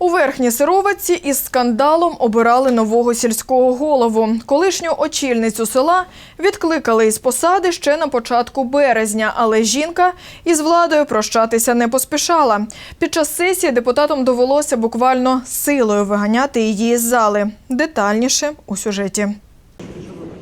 У верхній сировиці із скандалом обирали нового сільського голову. Колишню очільницю села відкликали із посади ще на початку березня, але жінка із владою прощатися не поспішала. Під час сесії депутатам довелося буквально силою виганяти її з зали. Детальніше у сюжеті.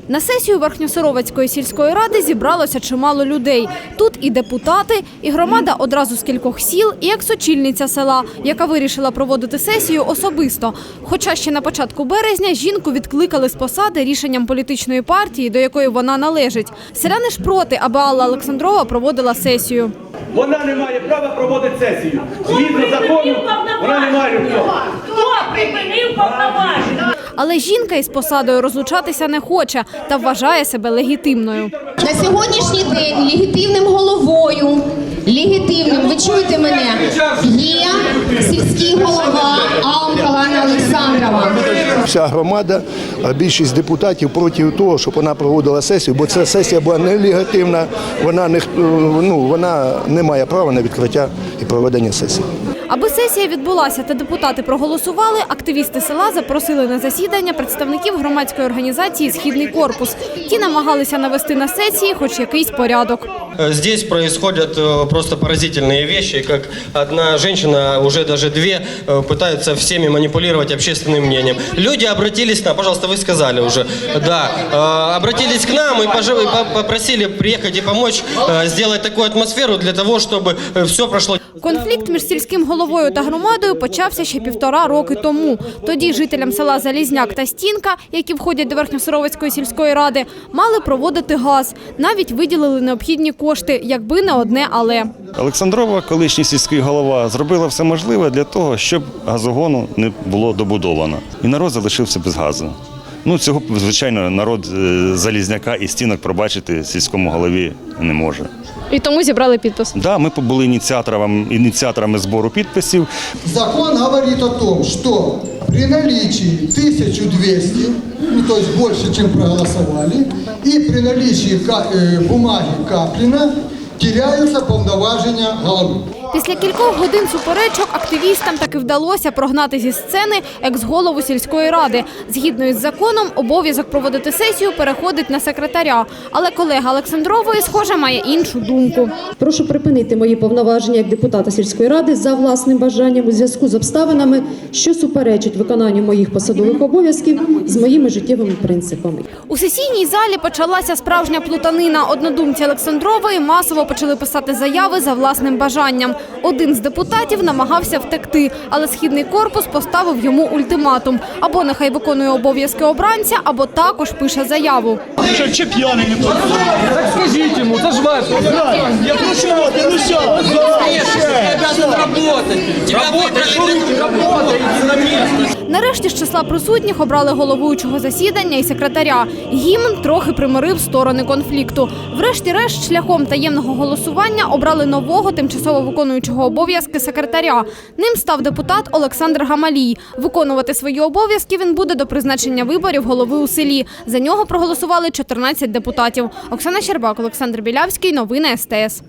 На сесію Верхньосоровецької сільської ради зібралося чимало людей. Тут і депутати, і громада одразу з кількох сіл, і екс-очільниця села, яка вирішила проводити сесію особисто. Хоча ще на початку березня жінку відкликали з посади рішенням політичної партії, до якої вона належить. Селяни ж проти, аби Алла Олександрова проводила сесію. Вона не має права проводити сесію. Згідно закону, вона не має права. Хто припинив повноваження? Але жінка із посадою розлучатися не хоче та вважає себе легітимною. На сьогоднішній день легітимним головою, легітимним, ви чуєте мене, є сільський голова Алла Галина Олександрова. Вся громада, а більшість депутатів проти того, щоб вона проводила сесію, бо ця сесія була нелегітимна, вона не ну вона не має права на відкриття і проведення сесії. Аби сесія відбулася та депутати проголосували, активісти села запросили на засідання представників громадської організації Східний корпус. Ті намагалися навести на сесії хоч якийсь порядок. Э, Здесь происходят э, просто поразительные вещи, как одна женщина, уже даже две, э, пытаются всеми манипулировать общественным мнением. Люди обратились к нам, пожалуйста, вы сказали уже, да, э, обратились к нам и пожи- и по- попросили приехать и помочь э, сделать такую атмосферу для того, чтобы все прошло Конфлікт між сільським головою та громадою почався ще півтора роки тому. Тоді жителям села Залізняк та Стінка, які входять до Верхньосоровецької сільської ради, мали проводити газ. Навіть виділили необхідні кошти, якби не одне але. Олександрова, колишній сільський голова, зробила все можливе для того, щоб газогону не було добудовано. І народ залишився без газу. Ну, цього, звичайно, народ е, Залізняка і стінок пробачити сільському голові не може. І тому зібрали підпис. Да, ми були ініціаторами, ініціаторами збору підписів. Закон говорит о том, что при наличии 1200, ну то есть больше, чем проголосовали, и при наличии э, бумаги Каплина теряются повноважения головы. Після кількох годин суперечок активістам таки вдалося прогнати зі сцени екс-голову сільської ради. Згідно із законом, обов'язок проводити сесію переходить на секретаря. Але колега Олександрової, схоже, має іншу думку. Прошу припинити мої повноваження як депутата сільської ради за власним бажанням у зв'язку з обставинами, що суперечать виконанню моїх посадових обов'язків з моїми життєвими принципами. У сесійній залі почалася справжня плутанина. Однодумці Олександрової масово почали писати заяви за власним бажанням. Один з депутатів намагався втекти, але східний корпус поставив йому ультиматум: або нехай виконує обов'язки обранця, або також пише заяву. Нарешті з числа присутніх обрали головуючого засідання і секретаря. Гімн трохи примирив сторони конфлікту. Врешті-решт, шляхом таємного голосування обрали нового тимчасово виконуючого обов'язки секретаря. Ним став депутат Олександр Гамалій. Виконувати свої обов'язки він буде до призначення виборів голови у селі. За нього проголосували 14 депутатів. Оксана Щербак, Олександр Білявський. Новини СТС.